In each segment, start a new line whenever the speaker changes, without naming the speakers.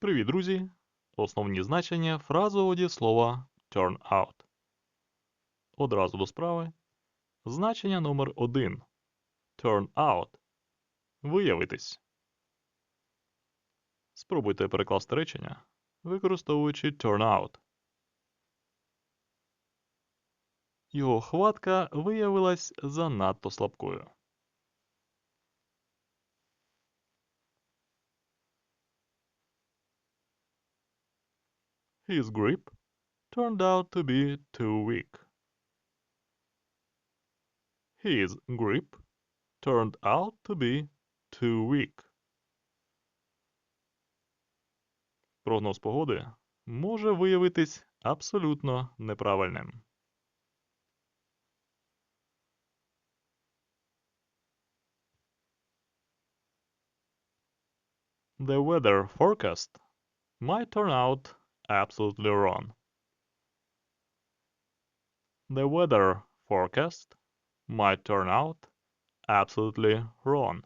Привіт, друзі! Основні значення фразового дієслова turn out. Одразу до справи. Значення номер 1 Turn out. Виявитись. Спробуйте перекласти речення, використовуючи turn out. Його хватка виявилась занадто слабкою. His grip turned out to be too weak. His grip turned out to be too weak. Прогноз погоди може виявитись абсолютно неправильним. The weather forecast might turn out absolutely wrong. The weather forecast might turn out absolutely wrong.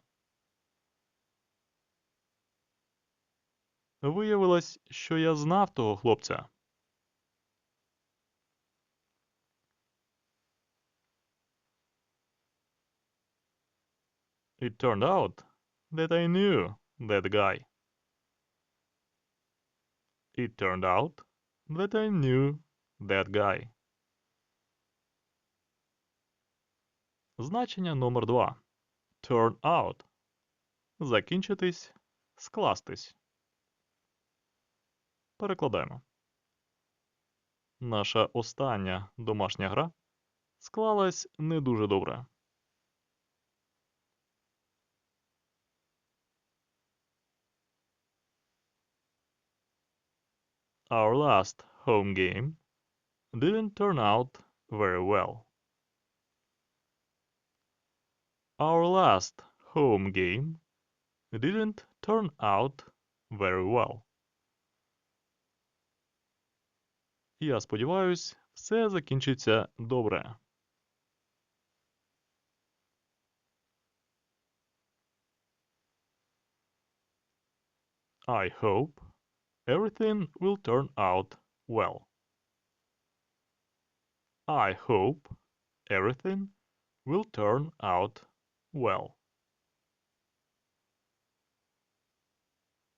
Виявилось, що я знав того хлопця. It turned out that I knew that guy. It turned out that I knew that guy. Значення номер 2. Turn out. Закінчитись, скластись. Перекладаємо. Наша остання домашня гра склалась не дуже добре. Our last home game didn't turn out very well. Our last home game didn't turn out very well. Я сподіваюсь, все закінчиться добре. I hope everything will turn out well. I hope everything will turn out well.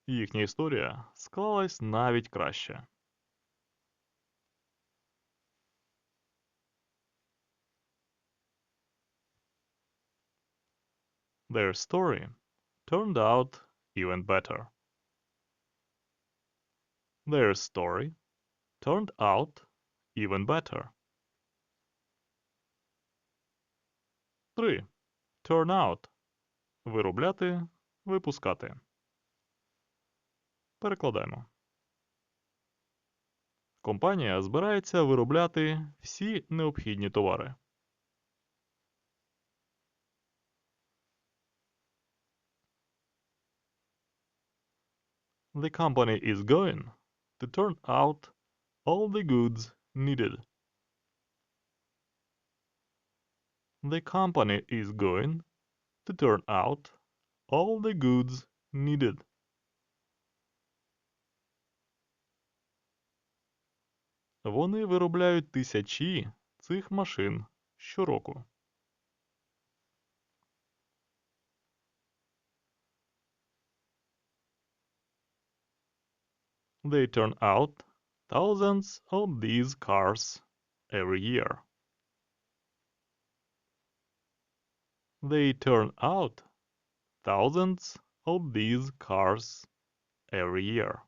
Їхня історія склалась навіть краще. Their story turned out even better. Their story turned out even better. 3. Turn out. Виробляти, випускати. Перекладаємо. Компанія збирається виробляти всі необхідні товари. The company is going to turn out all the goods needed. The company is going to turn out all the goods needed. Вони виробляють тисячі цих машин щороку. They turn out thousands of these cars every year. They turn out thousands of these cars every year.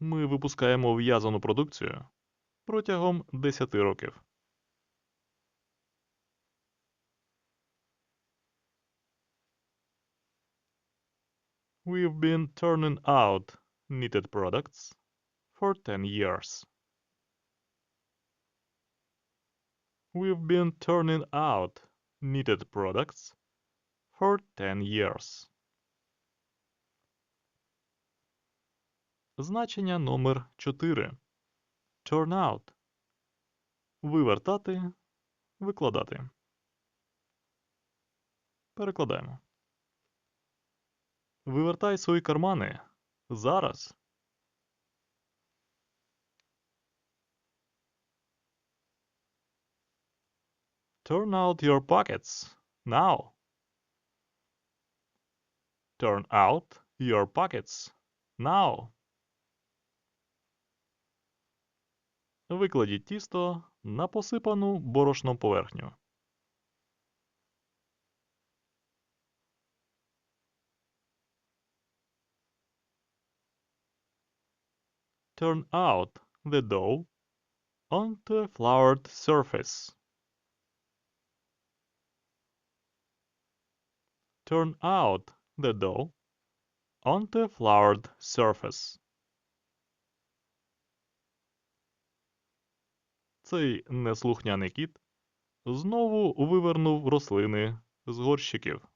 Ми випускаємо в'язану продукцію протягом 10 років. We've been turning out knitted products for 10 years. We've been turning out knitted products for 10 years. Значення номер 4. Turn out. Вивертати, викладати. Перекладаємо. Вивертай свої кармани. Зараз. Turn out your pockets. Now. Turn out your pockets. Now. Викладіть тісто на посипану борошном поверхню. Turn out the dough onto a floured surface. Turn out the dough onto a floured surface. Цей неслухняний кіт знову вивернув рослини з горщиків.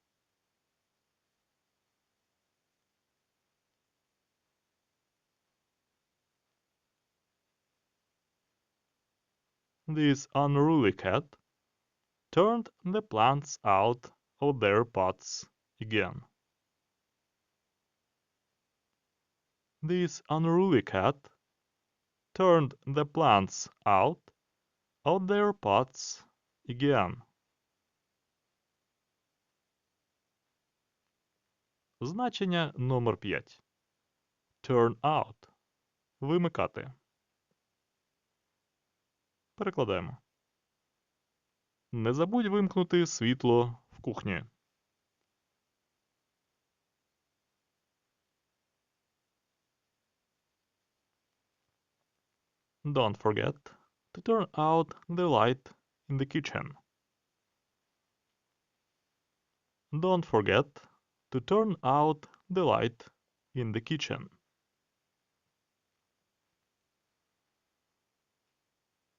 This unruly cat turned the plants out of their pots again. This unruly cat turned the plants out of their pots again. Значення номер 5. Turn out. Вимикати. Перекладаємо. Не забудь вимкнути світло в кухні. Don't forget to turn out the light in the kitchen. Don't forget to turn out the light in the kitchen.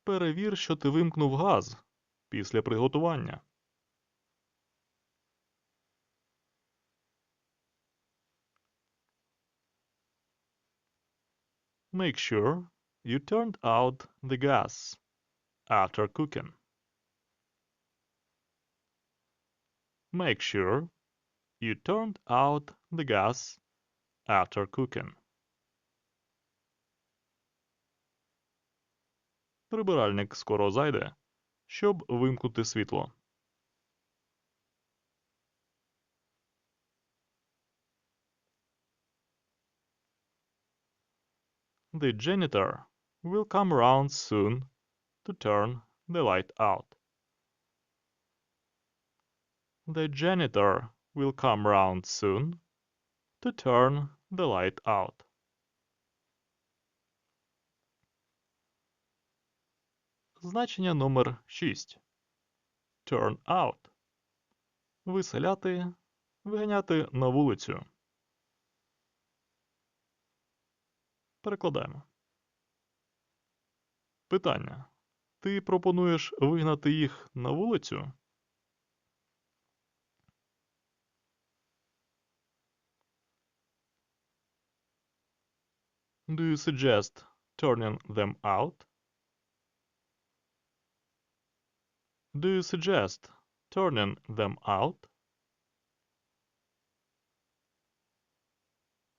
Перевір, що ти вимкнув газ після приготування. Make sure you turned out the gas after cooking. Make sure you turned out the gas after cooking. Прибиральник скоро зайде, щоб вимкнути світло. The janitor will come round soon to turn the light out. The janitor will come round soon to turn the light out. Значення номер 6. Turn out. Виселяти, виганяти на вулицю. Перекладаємо. Питання. Ти пропонуєш вигнати їх на вулицю? Do you suggest turning them out? Do you suggest turning them out?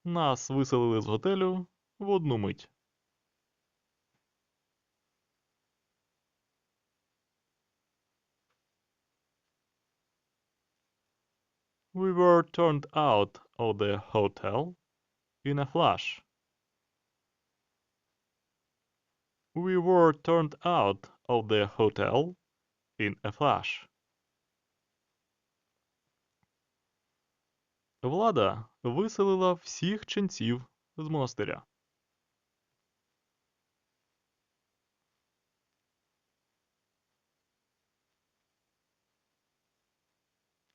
Нас виселили з готелю в одну мить. We were turned out of the hotel in a flash. We were turned out of the hotel in a flash. Влада виселила всіх ченців з монастиря.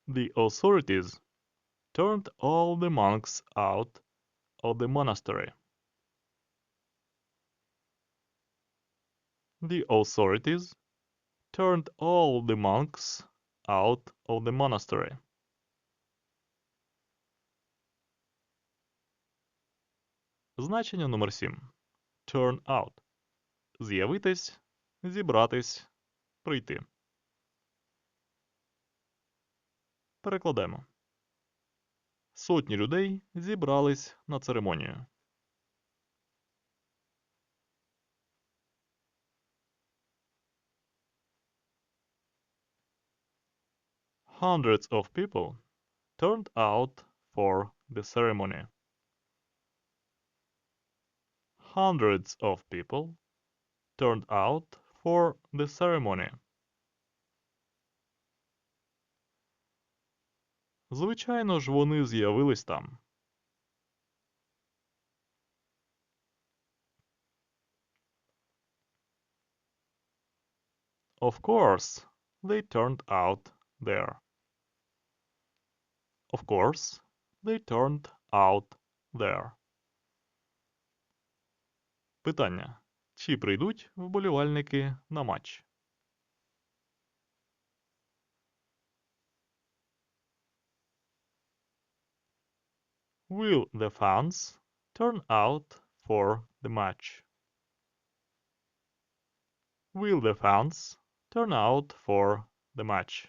The authorities turned all the monks out of the monastery. The authorities turned all the monks out of the monastery. Значення номер 7. Turn out. З'явитись, зібратись, прийти. Перекладемо. Сотні людей зібрались на церемонію. Hundreds of people turned out for the ceremony. Hundreds of people turned out for the ceremony. Звичайно ж, вони з'явились там. Of course, they turned out there. Of course, they turned out there. Питання. Чи прийдуть вболівальники на матч? Will the fans turn out for the match? Will the fans turn out for the match?